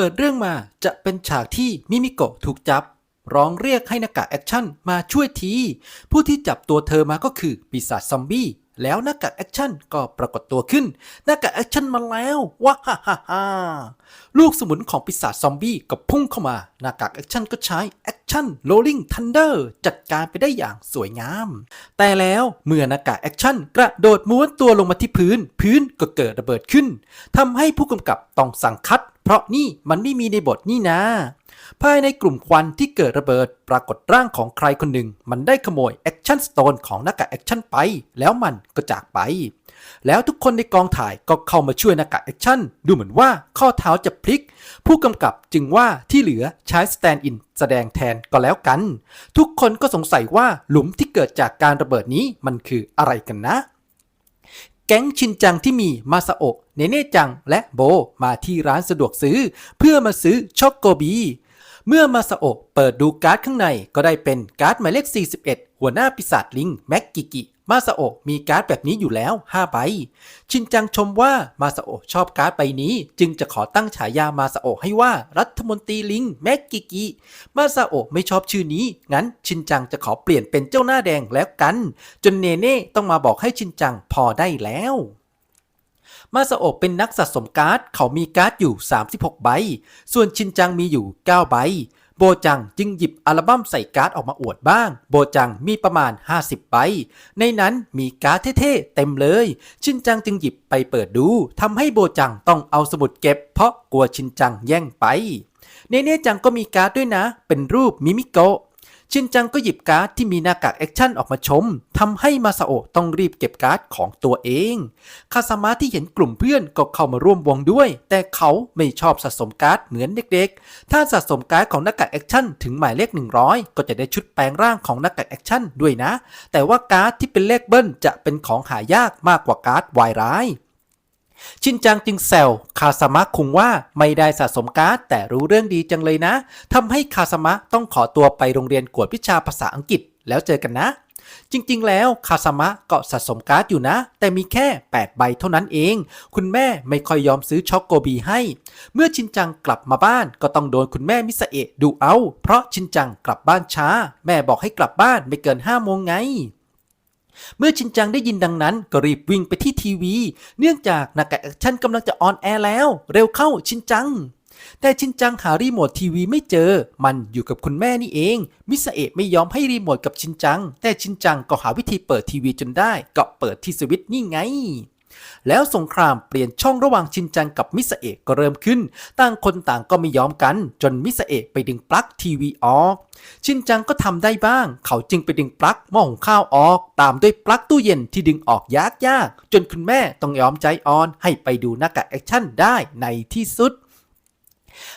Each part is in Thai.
ปิดเรื่องมาจะเป็นฉากที่มิมิโกะถูกจับ ร้องเรียกให้นากาแอคชั่นมาช่วยที ผู้ที่จับตัวเธอมาก็คือปีศาจซอมบี้แล้วหน้ากากแอคชั่นก็ปรากฏตัวขึ้นหน้ากากแอคชั่นมาแล้วว้าฮ่าฮ่าฮ่าลูกสมุนของปีศาจซอมบี้ก็พุ่งเข้ามาหน้ากากแอคชั่นก็ใช้แอคชั่นโรลลิงทันเดอร์จัดการไปได้อย่างสวยงาม แต่แล้วเมื่อหน้ากากแอคชั่นกระโดดม้วนตัวลงมาที่พื้น พื้นก็เกิดระเบิดขึ้นทำให้ผู้กำกับต้องสั่งคัด ราะนี่มันไม่มีในบทนี่นะ ภายในกลุ่มควันที่เกิดระเบิดปรากฏร่างของใครคนหนึ่ง มันได้ขโมยแอคชั่นสโตนของน้ากกแอคชั่นไป แล้วมันก็จากไป แล้วทุกคนในกองถ่ายก็เข้ามาช่วยน้ากกแอคชั่น ดูเหมือนว่าข้อเท้าจะพลิก ผู้กำกับจึงว่าที่เหลือใช้สแตนด์อินแสดงแทนก็แล้วกัน ทุกคนก็สงสัยว่าหลุมที่เกิดจากการระเบิดนี้มันคืออะไรกันนะ แก๊งชินจังที่มีมาซาโอะเนเน่จังและโบมาที่ร้านสะดวกซื้อ เพื่อมาซื้อช็อกโกบีเมื่อมาซาโอะเปิดดูการ์ดข้างในก็ได้เป็นการ์ดหมายเลข 41 หัวหน้าปีศาจลิงแม็กกิกิ มาซาโอะมีการ์ดแบบนี้อยู่แล้ว 5 ใบ ชินจังชมว่ามาซาโอะชอบการ์ดใบนี้ จึงจะขอตั้งฉายามาซาโอะให้ว่ารัฐมนตรีลิงแม็กกิกิ มาซาโอะไม่ชอบชื่อนี้ งั้นชินจังจะขอเปลี่ยนเป็นเจ้าหน้าแดงแล้วกัน จนเนเน่ต้องมาบอกให้ชินจังพอได้แล้วมาซาโอะเป็นนักสะสมการ์ด เขามีการ์ดอยู่ 36 ใบ ส่วนชินจังมีอยู่ 9 ใบ โบจังจึงหยิบอัลบั้มใส่การ์ดออกมาอวดบ้าง โบจังมีประมาณ 50ใบ ในนั้นมีการ์ดเท่ๆ เต็มเลย ชินจังจึงหยิบไปเปิดดูทำให้โบจังต้องเอาสมุดเก็บ เพราะกลัวชินจังแย่งไป เนเน่จังก็มีการ์ดด้วยนะ เป็นรูปมิมิโกะ ชินจังก็หยิบการ์ดที่มีหน้ากากแอคชั่นออกมาชมทำให้มาซาโอะต้องรีบเก็บการ์ดของตัวเอง คาซามะที่เห็นกลุ่มเพื่อนก็เข้ามาร่วมวงด้วย แต่เขาไม่ชอบสะสมการ์ดเหมือนเด็กๆ ถ้าสะสมการ์ดของหน้ากากแอคชั่นถึงหมายเลข 100 ก็จะได้ชุดแปลงร่างของหน้ากากแอคชั่นด้วยนะ แต่ว่าการ์ดที่เป็นเลขเบิ้ลจะเป็นของหายากมากกว่าการ์ดวายร้าย ชินจังจึงแซวคาสมะคุงว่าไม่ได้สะสมการ์ดแต่รู้เรื่องดีจังเลยนะทำให้คาสมะต้องขอตัวไปโรงเรียนกวดวิชาภาษาอังกฤษแล้วเจอกันนะ จริงๆ แล้วคาสมะก็สะสมการ์ดอยู่นะ แต่มีแค่ 8 ใบเท่านั้นเอง คุณแม่ไม่ค่อยยอมซื้อช็อกโกบีให้ เมื่อชินจังกลับมาบ้านก็ต้องโดนคุณแม่มิสเอะดูเอา เพราะชินจังกลับบ้านช้า แม่บอกให้กลับบ้านไม่เกิน5โมงไง เมื่อชินจังได้ยินดังนั้นก็รีบวิ่งไปที่ทีวี เนื่องจากนากาแอคชั่นกำลังจะออนแอร์แล้ว เร็วเข้าชินจัง แต่ชินจังหารีโมททีวีไม่เจอ มันอยู่กับคุณแม่นี่เอง มิสเอะไม่ยอมให้รีโมทกับชินจัง แต่ชินจังก็หาวิธีเปิดทีวีจนได้ ก็เปิดที่สวิตช์นี่ไง แล้วสงครามเปลี่ยนช่องระหว่างชินจังกับมิสเอะก็เริ่มขึ้น ต่างคนต่างก็ไม่ยอมกัน จนมิสเอะไปดึงปลั๊กทีวีออก ชินจังก็ทำได้บ้าง เขาจึงไปดึงปลั๊กหม้อหุงข้าวออก ตามด้วยปลั๊กตู้เย็นที่ดึงออกยากยากๆจนคุณแม่ต้องยอมใจอ่อนให้ไปดูหน้ากากแอคชั่นได้ในที่สุด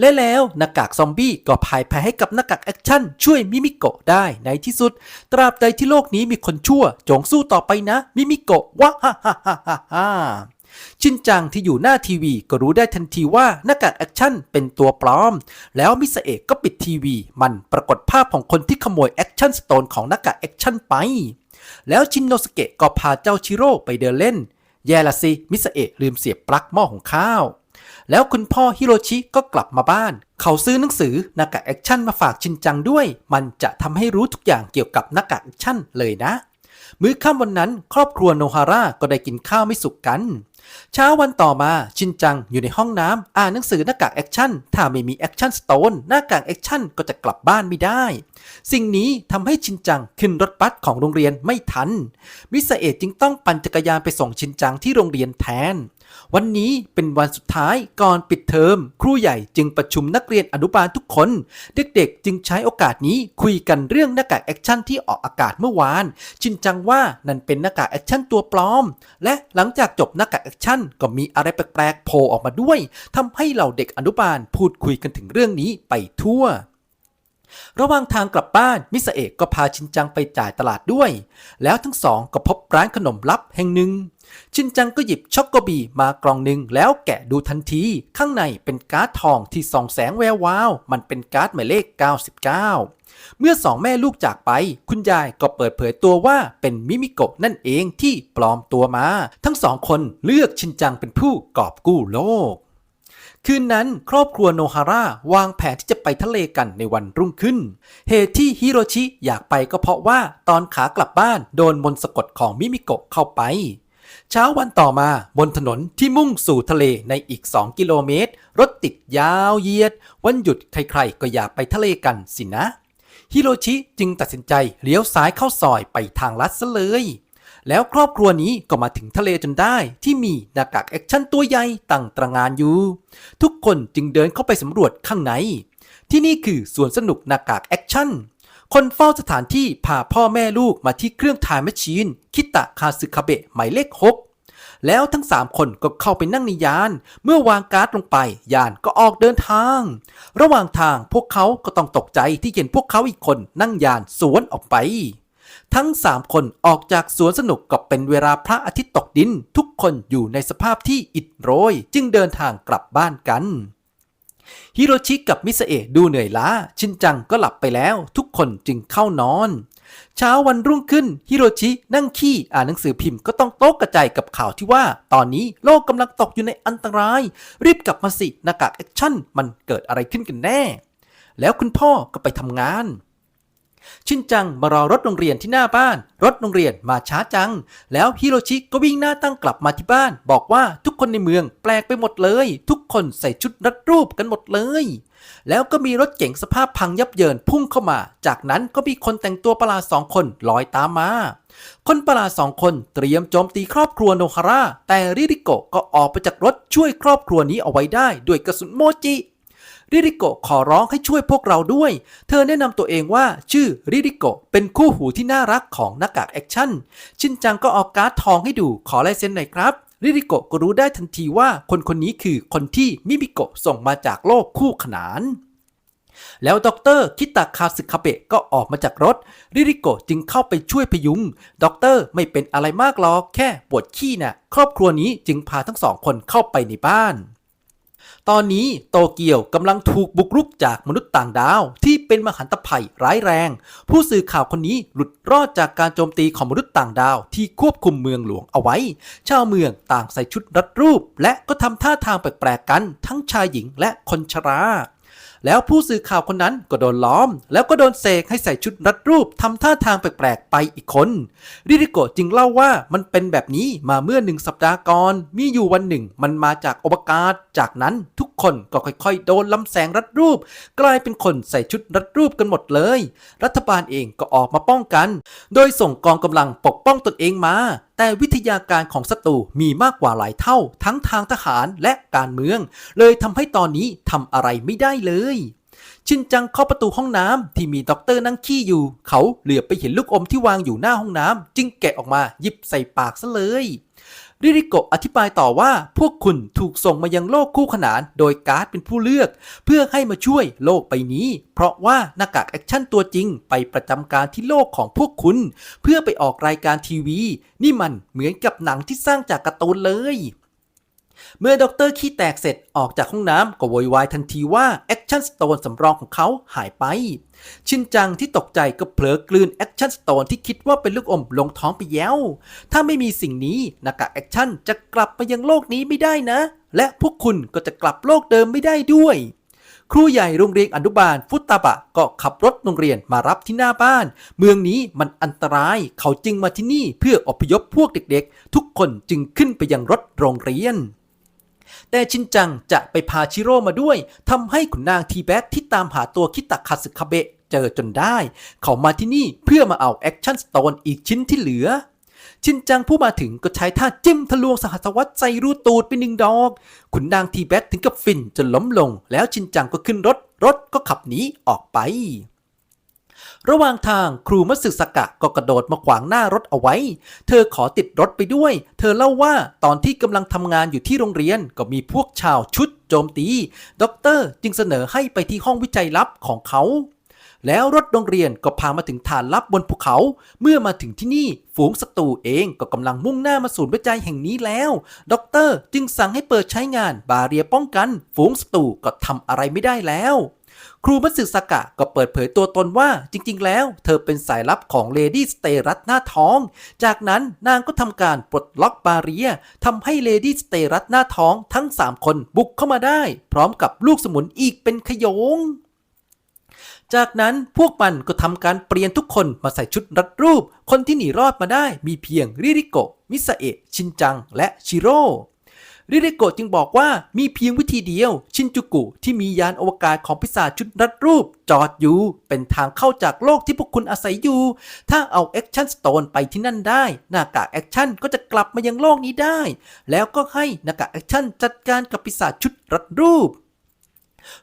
และแล้วหน้ากากซอมบี้ก็พ่ายแพ้ให้กับหน้ากากแอคชั่นช่วยมิมิโกะได้ในที่สุด ตราบใดที่โลกนี้มีคนชั่ว จงสู้ต่อไปนะ มิมิโกะว้าฮ่าฮ่าฮ่าฮ่าชินจังที่อยู่หน้าทีวีก็รู้ได้ทันทีว่าหน้ากากแอคชั่นเป็นตัวปลอม แล้วมิสเอะก็ปิดทีวี มันปรากฏภาพของคนที่ขโมยแอคชั่นสโตนของหน้ากากแอคชั่นไป แล้วชินโนสเกะก็พาเจ้าชิโร่ไปเดินเล่น แย่ละสิมิสเอะลืมเสียบปลั๊กหม้อของข้าว แล้วคุณพ่อฮิโรชิก็กลับมาบ้าน เขาซื้อหนังสือหน้ากากแอคชั่นมาฝากชินจังด้วย มันจะทำให้รู้ทุกอย่างเกี่ยวกับหน้ากากแอคชั่นเลยนะ มื้อค่ำวันนั้น ครอบครัวโนฮาร่าก็ได้กินข้าวไม่สุกกัน เช้าวันต่อมาชินจังอยู่ในห้องน้ำอ่านหนังสือหน้ากากแอคชั่นถ้าไม่มีแอคชั่นสโตนหน้ากากแอคชั่นก็จะกลับบ้านไม่ได้ สิ่งนี้ทำให้ชินจังขึ้นรถบัสของโรงเรียนไม่ทัน มิสเอะจึงต้องปั่นจักรยานไปส่งชินจังที่โรงเรียนแทน วันนี้เป็นวันสุดท้ายก่อนปิดเทอม ครูใหญ่จึงประชุมนักเรียนอนุบาลทุกคน เด็กๆ จึงใช้โอกาสนี้คุยกันเรื่องหน้ากากแอคชั่นที่ออกอากาศเมื่อวาน ชินจังว่านั่นเป็นหน้ากากแอคชั่นตัวปลอม และหลังจากจบหน้ากากแอคชั่นก็มีอะไรแปลกๆโผล่ออกมาด้วยทำให้เหล่าเด็กอนุบาลพูดคุยกันถึงเรื่องนี้ไปทั่ว ระหว่างทางกลับบ้านมิสเอะก็พาชินจังไปจ่ายตลาดด้วย แล้วทั้งสองก็พบร้านขนมลับแห่งหนึ่ง ชินจังก็หยิบช็อกโกบีมากล่องหนึ่งแล้วแกะดูทันที ข้างในเป็นการ์ดทองที่ส่องแสงแวววาว มันเป็นการ์ดหมายเลข 99 เมื่อสองแม่ลูกจากไป คุณยายก็เปิดเผยตัวว่าเป็นมิมิโกะนั่นเองที่ปลอมตัวมา ทั้งสองคนเลือกชินจังเป็นผู้กอบกู้โลก คืนนั้นครอบครัวโนฮาร่าวางแผนที่จะไปทะเลกันในวันรุ่งขึ้น เหตุที่ฮิโรชิอยากไปก็เพราะว่าตอนขากลับบ้านโดนมนสะกดของมิมิโกะเข้าไป เช้าวันต่อมาบนถนนที่มุ่งสู่ทะเลในอีก 2 กิโลเมตร รถติดยาวเยียด วันหยุดใครๆ ก็อยากไปทะเลกันสินะฮิโรชิจึงตัดสินใจเลี้ยวซ้ายเข้าซอยไปทางลัดซะเลย แล้วครอบครัวนี้ก็มาถึงทะเลจนได้ ที่มีหน้ากากแอคชั่นตัวใหญ่ตั้งตระงานอยู่ ทุกคนจึงเดินเข้าไปสำรวจข้างใน ที่นี่คือสวนสนุกหน้ากากแอคชั่น คนเฝ้าสถานที่พาพ่อแม่ลูกมาที่เครื่องทายแมชชีน คิตะคาสึคาเบะหมายเลข 6 แล้วทั้ง 3 คนก็เข้าไปนั่งในยาน เมื่อวางการ์ดลงไปยานก็ออกเดินทาง ระหว่างทางพวกเขาก็ต้องตกใจที่เห็นพวกเขาอีกคนนั่งยานสวนออกไป ทั้ง 3 คนออกจากสวนสนุกก็เป็นเวลาพระอาทิตย์ตกดิน ทุกคนอยู่ในสภาพที่อิดโรย จึงเดินทางกลับบ้านกันฮิโรชิกับมิสเอะดูเหนื่อยล้า ชินจังก็หลับไปแล้ว ทุกคนจึงเข้านอน เช้าวันรุ่งขึ้นฮิโรชินั่งขี้อ่านหนังสือพิมพ์ก็ต้องโต๊กกระจายกับข่าวที่ว่า ตอนนี้โลกกำลังตกอยู่ในอันตราย รีบกลับมาสิหน้ากากแอคชั่นมันเกิดอะไรขึ้นกันแน่ แล้วคุณพ่อก็ไปทำงาน ชินจังมารอรถโรงเรียนที่หน้าบ้าน รถโรงเรียนมาช้าจัง แล้วฮิโรชิก็วิ่งหน้าตั้งกลับมาที่บ้าน บอกว่าทุกคนในเมืองแปลกไปหมดเลย ทุกคนใส่ชุดรัดรูปกันหมดเลย แล้วก็มีรถเก๋งสภาพพังยับเยินพุ่งเข้ามา จากนั้นก็มีคนแต่งตัวประหลาดสองคนลอยตามมา คนประหลาดสองคนเตรียมโจมตีครอบครัวโนฮาร่าแต่ริริโกะก็ออกไปจากรถช่วยครอบครัวนี้เอาไว้ได้ด้วยกระสุนโมจิ ริริโกะขอร้องให้ช่วยพวกเราด้วย เธอแนะนำตัวเองว่าชื่อริริโกะเป็นคู่หูที่น่ารักของหน้ากากแอคชั่น ชินจังก็เอาการ์ดทองให้ดูขอลายเซ็นหน่อยครับริริโกะก็รู้ได้ทันทีว่าคนคนนี้คือคนที่มิมิโกะส่งมาจากโลกคู่ขนาน แล้วด็อกเตอร์คิตาคาสึคาเบะก็ออกมาจากรถ ริริโกะจึงเข้าไปช่วยพยุงด็อกเตอร์ไม่เป็นอะไรมากหรอกแค่ปวดขี้น่ะ ครอบครัวนี้จึงพาทั้งสองคนเข้าไปในบ้าน ตอนนี้โตเกียวกำลังถูกบุกรุกจากมนุษย์ต่างดาว ที่เป็นมหันตภัยร้ายแรง ผู้สื่อข่าวคนนี้หลุดรอดจากการโจมตีของมนุษย์ต่างดาว ที่ควบคุมเมืองหลวงเอาไว้ ชาวเมืองต่างใส่ชุดรัดรูป และก็ทำท่าทางแปลกๆกัน ทั้งชายหญิงและคนชรา แล้วผู้สื่อข่าวคนนั้นก็โดนล้อม แล้วก็โดนเสกให้ใส่ชุดรัดรูปทำท่าทางแปลกๆไปอีกคน ริริโกะจึงเล่าว่ามันเป็นแบบนี้มาเมื่อหนึ่งสัปดาห์ก่อนมีอยู่วันหนึ่ง มันมาจากอวกาศ จากนั้นทุกคนก็ค่อยๆ โดนลำแสงรัดรูป กลายเป็นคนใส่ชุดรัดรูปกันหมดเลย รัฐบาลเองก็ออกมาป้องกัน โดยส่งกองกำลังปกป้องตนเองมา แต่วิทยาการของศัตรูมีมากกว่าหลายเท่า ทั้งทางทหารและการเมือง เลยทำให้ตอนนี้ทำอะไรไม่ได้เลยชินจังเข้าประตูห้องน้ำที่มีด็อกเตอร์นั่งขี้อยู่ เขาเหลือบไปเห็นลูกอมที่วางอยู่หน้าห้องน้ำจึงแกะออกมาหยิบใส่ปากซะเลย ริริโกะอธิบายต่อว่าพวกคุณถูกส่งมายังโลกคู่ขนานโดยการ์ดเป็นผู้เลือก เพื่อให้มาช่วยโลกใบนี้ เพราะว่าหน้ากากแอคชั่นตัวจริงไปประจำการที่โลกของพวกคุณ เพื่อไปออกรายการทีวี นี่มันเหมือนกับหนังที่สร้างจากการ์ตูนเลย เมื่อด็อกเตอร์ขี้แตกเสร็จออกจากห้องน้ำก็โวยวายทันทีว่าแอคชั่นสโตนสำรองของเขาหายไป ชินจังที่ตกใจก็เผลอกลืนแอคชั่นสโตนที่คิดว่าเป็นลูกอมลงท้องไปแล้วถ้าไม่มีสิ่งนี้หน้ากากแอคชั่นจะกลับมายังโลกนี้ไม่ได้นะ และพวกคุณก็จะกลับโลกเดิมไม่ได้ด้วยครูใหญ่โรงเรียนอนุบาลฟุตตาบะก็ขับรถโรงเรียนมารับที่หน้าบ้าน เมืองนี้มันอันตราย เขาจึงมาที่นี่เพื่ออพยพพวกเด็กๆ ทุกคนจึงขึ้นไปยังรถโรงเรียน แต่ชินจังจะไปพาชิโร่มาด้วยทำให้ขุนนางทีแบทที่ตามหาตัวคิตะคาสึคาเบะเจอจนได้ เขามาที่นี่เพื่อมาเอาแอคชั่นสโตนอีกชิ้นที่เหลือ ชินจังผู้มาถึงก็ใช้ท่าจิ้มทะลวงสหัสวัตใส่รูตูดไปหนึ่งดอก ขุนนางทีแบทถึงกับฟินจนล้มลง แล้วชินจังก็ขึ้นรถ รถก็ขับหนีออกไป ระหว่างทางครูมัตสึสกะก็กระโดดมาขวางหน้ารถเอาไว้ เธอขอติดรถไปด้วย เธอเล่าว่าตอนที่กำลังทำงานอยู่ที่โรงเรียนก็มีพวกชาวชุดโจมตี ด็อกเตอร์จึงเสนอให้ไปที่ห้องวิจัยลับของเขา แล้วรถโรงเรียนก็พามาถึงฐานลับบนภูเขา เมื่อมาถึงที่นี่ฝูงศัตรูเองก็กำลังมุ่งหน้ามาศูนย์วิจัยแห่งนี้แล้ว ด็อกเตอร์จึงสั่งให้เปิดใช้งานบาเรียป้องกัน ฝูงศัตรูก็ทำอะไรไม่ได้แล้ว ครูมัตสึสกะก็เปิดเผยตัวตนว่าจริงๆ แล้ว เธอเป็นสายลับของเลดี้สเตรัสหน้าท้อง จากนั้นนางก็ทำการปลดล็อกบาเรียทำให้เลดี้สเตรัสหน้าท้องทั้ง 3 คนบุกเข้ามาได้ พร้อมกับลูกสมุนอีกเป็นขยงจากนั้นพวกมันก็ทำการเปลี่ยนทุกคนมาใส่ชุดรัดรูป คนที่หนีรอดมาได้มีเพียงริริโกะ มิสเอะ ชินจัง และชิโร่ ริริโกะจึงบอกว่ามีเพียงวิธีเดียว ชินจูกุที่มียานอวกาศของพิศาจชุดรัดรูป จอดอยู่ เป็นทางเข้าจากโลกที่พวกคุณอาศัยอยู่ ถ้าเอาแอคชั่นสโตนไปที่นั่นได้ หน้ากากแอคชั่นก็จะกลับมายังโลกนี้ได้ แล้วก็ให้หน้ากากแอคชั่นจัดการกับพิศาจชุดรัดรูป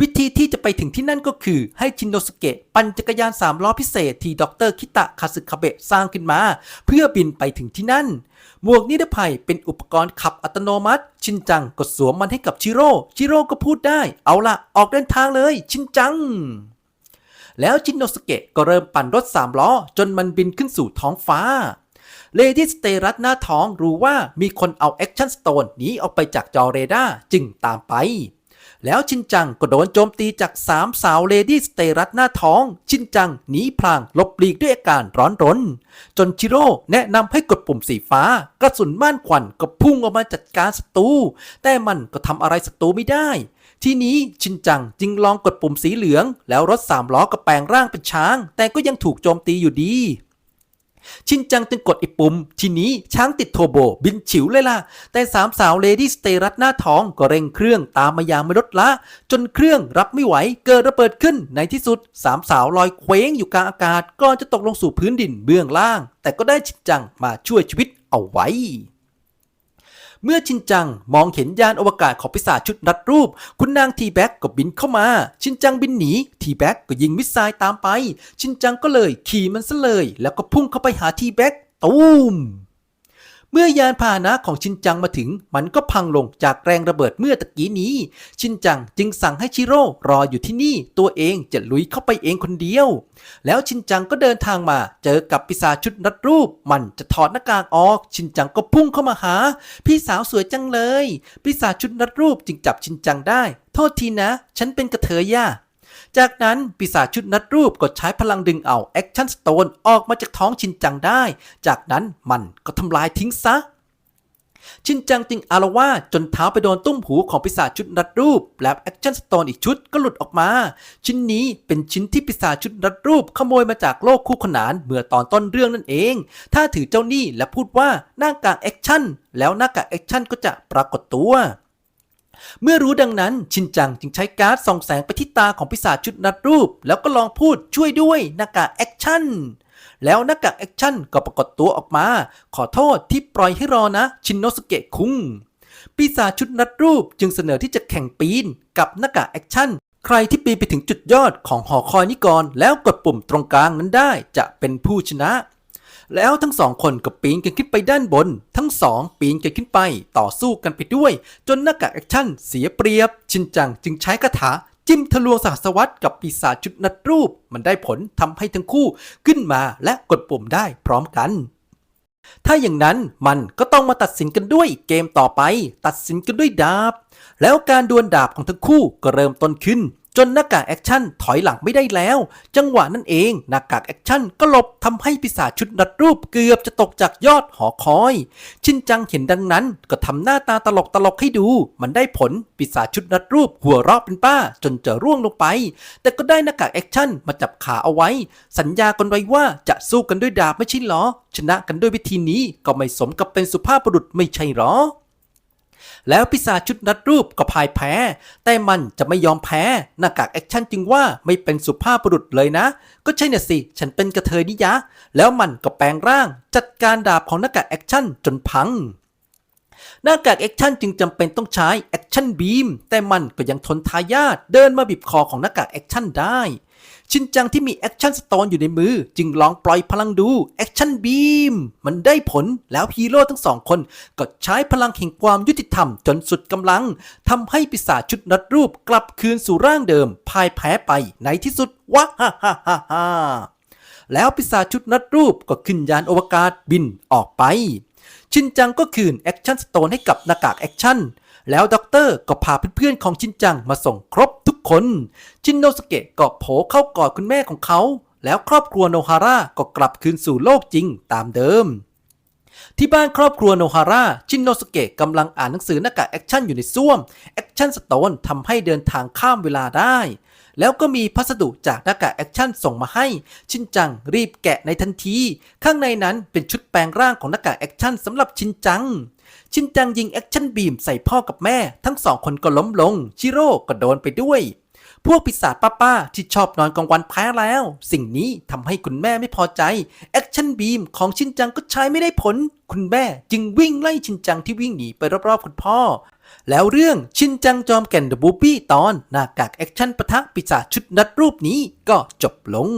วิธีที่จะไปถึงที่นั่นก็คือให้ชินโนสเกะปั่นจักรยานสามล้อพิเศษที่ดรคิตะคาสึคาเบะสร้างขึ้นมา เพื่อบินไปถึงที่นั่น หมวกนิรภัยเป็นอุปกรณ์ขับอัตโนมัติ ชินจังก็สวมมันให้กับชิโร่ชิโร่ก็พูดได้ เอาละออกเดินทางเลย ชินจังแล้วชินโนสเกะก็เริ่มปั่นรถสามล้อ จนมันบินขึ้นสู่ท้องฟ้า เลดี้สเตรัสหน้าท้องรู้ว่ามีคนเอาแอคชั่นสโตนหนีออกไปจากจอเรดาร์จึงตามไป แล้วชินจังก็โดนโจมตีจากสามสาวเลดี้สเตรัสหน้าท้อง ชินจังหนีพลางหลบหลีกด้วยอาการร้อนรน จนชิโร่แนะนำให้กดปุ่มสีฟ้า กระสุนม่านควันก็พุ่งออกมาจัดการศัตรูแต่มันก็ทำอะไรศัตรูไม่ได้ ทีนี้ชินจังจึงลองกดปุ่มสีเหลือง แล้วรถสามล้อก็แปลงร่างเป็นช้าง แต่ก็ยังถูกโจมตีอยู่ดี ชินจังจึงกดไอ้ปุ่ม ทีนี้ช้างติดโทโบ บินฉิวเลยล่ะ แต่สามสาวเลดี้สเตรัตหน้าท้องก็เร่งเครื่องตามมาอย่างไม่ลดละ จนเครื่องรับไม่ไหวเกิดระเบิดขึ้นในที่สุดสามสาวลอยเคว้งอยู่กลางอากาศก่อนจะตกลงสู่พื้นดินเบื้องล่าง แต่ก็ได้ชินจังมาช่วยชีวิตเอาไว้ เมื่อชินจังมองเห็นยานอวกาศของปีศาจชุดรัดรูป คุณนางทีแบ็กก็บินเข้ามา ชินจังบินหนี ทีแบ็กก็ยิงมิสไซล์ตามไป ชินจังก็เลยขี่มันซะเลย แล้วก็พุ่งเข้าไปหาทีแบ็กตูม เมื่อยานพาหนะของชินจังมาถึง มันก็พังลงจากแรงระเบิดเมื่อตะกี้นี้ ชินจังจึงสั่งให้ชิโร่รออยู่ที่นี่ ตัวเองจะลุยเข้าไปเองคนเดียว แล้วชินจังก็เดินทางมา เจอกับปีศาจชุดรัดรูป มันจะถอดหน้ากากออก ชินจังก็พุ่งเข้ามาหา พี่สาวสวยจังเลยปีศาจชุดรัดรูปจึงจับชินจังได้ โทษทีนะ ฉันเป็นกระเทยย่า จากนั้นปีศาจชุดนัดรูปก็ใช้พลังดึงเอาแอคชั่นสโตนออกมาจากท้องชินจังได้ จากนั้นมันก็ทำลายทิ้งซะ ชินจังจึงอารวาจนเท้าไปโดนตุ้มหูของปีศาจชุดรัดรูป แล้วแอคชั่นสโตนอีกชุดก็หลุดออกมา ชิ้นนี้เป็นชิ้นที่ปีศาจชุดรัดรูป ขโมยมาจากโลกคู่ขนานเมื่อตอนต้นเรื่องนั่นเอง ถ้าถือเจ้านี้และพูดว่าหน้ากากแอคชั่นแล้วหน้ากากแอคชั่นก็จะปรากฏตัว เมื่อรู้ดังนั้นชินจังจึงใช้การ์ดส่องแสงไปที่ตาของปีศาจชุดนัดรูป แล้วก็ลองพูดช่วยด้วยหน้ากากแอคชั่นแล้วหน้ากากแอคชั่นก็ปรากฏตัวออกมา ขอโทษที่ปล่อยให้รอนะ ชินโนสเกะคุงปีศาจชุดนัดรูปจึงเสนอที่จะแข่งปีนกับหน้ากากแอคชั่นใครที่ปีนไปถึงจุดยอดของหอคอยนิกรแล้วกดปุ่มตรงกลางนั้นได้จะเป็นผู้ชนะ แล้วทั้งสองคนก็ปีนกันขึ้นไปด้านบน ทั้งสองปีนกันขึ้นไปต่อสู้กันไปด้วย จนหน้ากากแอคชั่นเสียเปรียบ ชินจังจึงใช้คาถาจิ้มทะลวงสหัสวรรษกับปีศาจชุดนัดรูป มันได้ผลทำให้ทั้งคู่ขึ้นมาและกดปุ่มได้พร้อมกัน ถ้าอย่างนั้นมันก็ต้องมาตัดสินกันด้วยเกมต่อไป ตัดสินกันด้วยดาบ แล้วการดวลดาบของทั้งคู่ก็เริ่มต้นขึ้น จนหน้ากากแอคชั่นถอยหลังไม่ได้แล้ว จังหวะนั้นเองหน้ากากแอคชั่นก็หลบทำให้ปีศาจชุดนัดรูปเกือบจะตกจากยอดหอคอย ชินจังเห็นดังนั้นก็ทำหน้าตาตลกตลกให้ดู มันได้ผลปีศาจชุดนัดรูปหัวเราะเป็นป้าจนจะร่วงลงไป แต่ก็ได้หน้ากากแอคชั่นมาจับขาเอาไว้ สัญญากันไว้ว่าจะสู้กันด้วยดาบไม่ใช่หรอ ชนะกันด้วยวิธีนี้ก็ไม่สมกับเป็นสุภาพบุรุษไม่ใช่หรอ แล้วปีศาจชุดนัดรูปก็พ่ายแพ้ แต่มันจะไม่ยอมแพ้หน้ากากแอคชั่นจึงว่าไม่เป็นสุภาพบุรุษเลยนะ ก็ใช่น่ะสิ ฉันเป็นกระเทยนี่ยะ แล้วมันก็แปลงร่าง จัดการดาบของหน้ากากแอคชั่นจนพังหน้ากากแอคชั่นจึงจำเป็นต้องใช้แอคชั่นบีมแต่มันก็ยังทนทายาทเดินมาบีบคอของหน้ากากแอคชั่นได้ ชินจังที่มีแอคชั่นสโตนอยู่ในมือ จึงลองปล่อยพลังดูแอคชั่นบีมมันได้ผลแล้วฮีโร่ทั้งสองคนก็ใช้พลังแห่งความยุติธรรมจนสุดกำลังทำให้ปีศาจชุดนัดรูปกลับคืนสู่ร่างเดิมพ่ายแพ้ไปในที่สุดว้าฮ่าฮ่าฮ่าฮ่าแล้วปีศาจชุดนัดรูปก็ขึ้นยานอวกาศบินออกไป ชินจังก็คืนแอคชั่นสโตนให้กับหน้ากากแอคชั่นแล้วด็อกเตอร์ก็พาเพื่อนๆของชินจังมาส่งครบ กคนชินโนสเกะก็โผเข้ากอดคุณแม่ของเขา แล้วครอบครัวโนฮาร่าก็กลับคืนสู่โลกจริงตามเดิม ที่บ้านครอบครัวโนฮาร่าชินโนสเกะกำลังอ่านหนังสือหน้ากากแอคชั่นอยู่ในซ่วมแอคชั่นสโตนทำให้เดินทางข้ามเวลาได้ แล้วก็มีพัสดุจากหน้ากากแอคชั่นส่งมาให้ ชินจังรีบแกะในทันที ข้างในนั้นเป็นชุดแปลงร่างของหน้ากากแอคชั่นสำหรับชินจัง ชินจังยิงแอคชั่นบีมใส่พ่อกับแม่ ทั้งสองคนก็ล้มลง ชิโร่ก็โดนไปด้วย พวกปีศาจป้าๆที่ชอบนอนกลางวันแพ้แล้ว สิ่งนี้ทำให้คุณแม่ไม่พอใจแอคชั่นบีมของชินจังก็ใช้ไม่ได้ผล คุณแม่จึงวิ่งไล่ชินจังที่วิ่งหนีไปรอบๆคุณพ่อ แล้วเรื่องชินจังจอมแก่นเดอะบูปี้ตอนหน้ากากแอคชั่นปะทะปีศาจชุดนัดรูปนี้ก็จบลง